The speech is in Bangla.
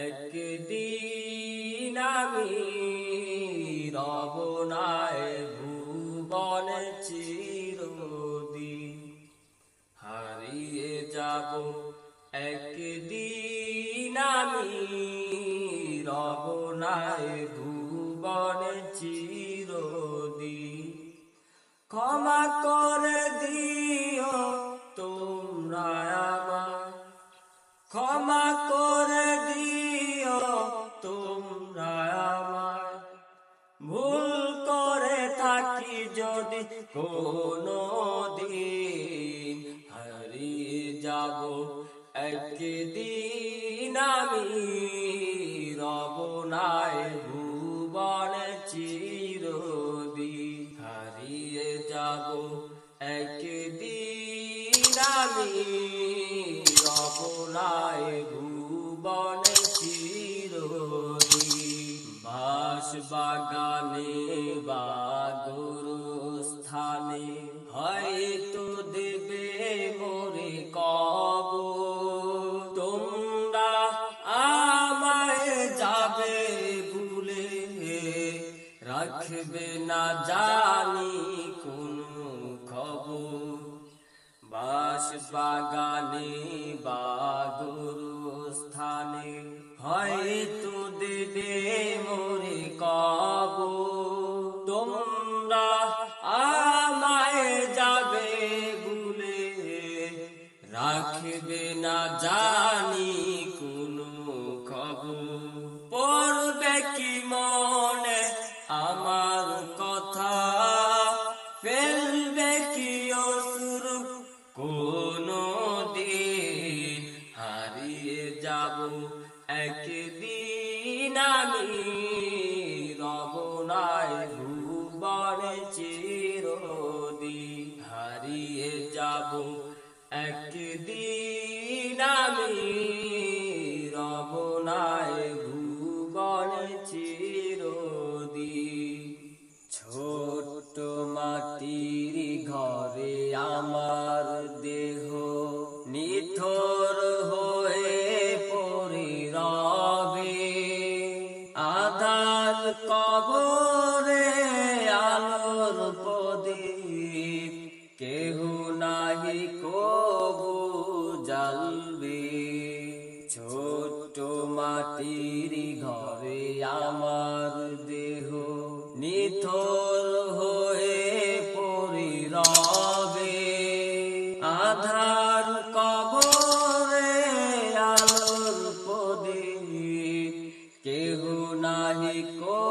একদিন আমি রব নাই ভুবন চিরদিন হারিয়ে যাব। একদিন আমি রব নাই ভুবন চিরদিন ক্ষমা করে দিও তোমরা আমার ক্ষমা কোনো দিন হারিয়ে যাব। একদিন আমি রব নাই ভুবন চিরদিন হারিয়ে যাব। একদিন আমি রব নাই ভুবন চিরদিন বাস বাগানে বা না জানি কোনো খবর। বাস বাগানে বা একদিন প্রদীপ কেহ নাহি কবু জ্বালবে ছোট মাটির ঘরে আমার দেহ নিথর হয়ে পড়ি রবে আধার কবরে আলোর প্রদীপ। কেহ নাহি কবু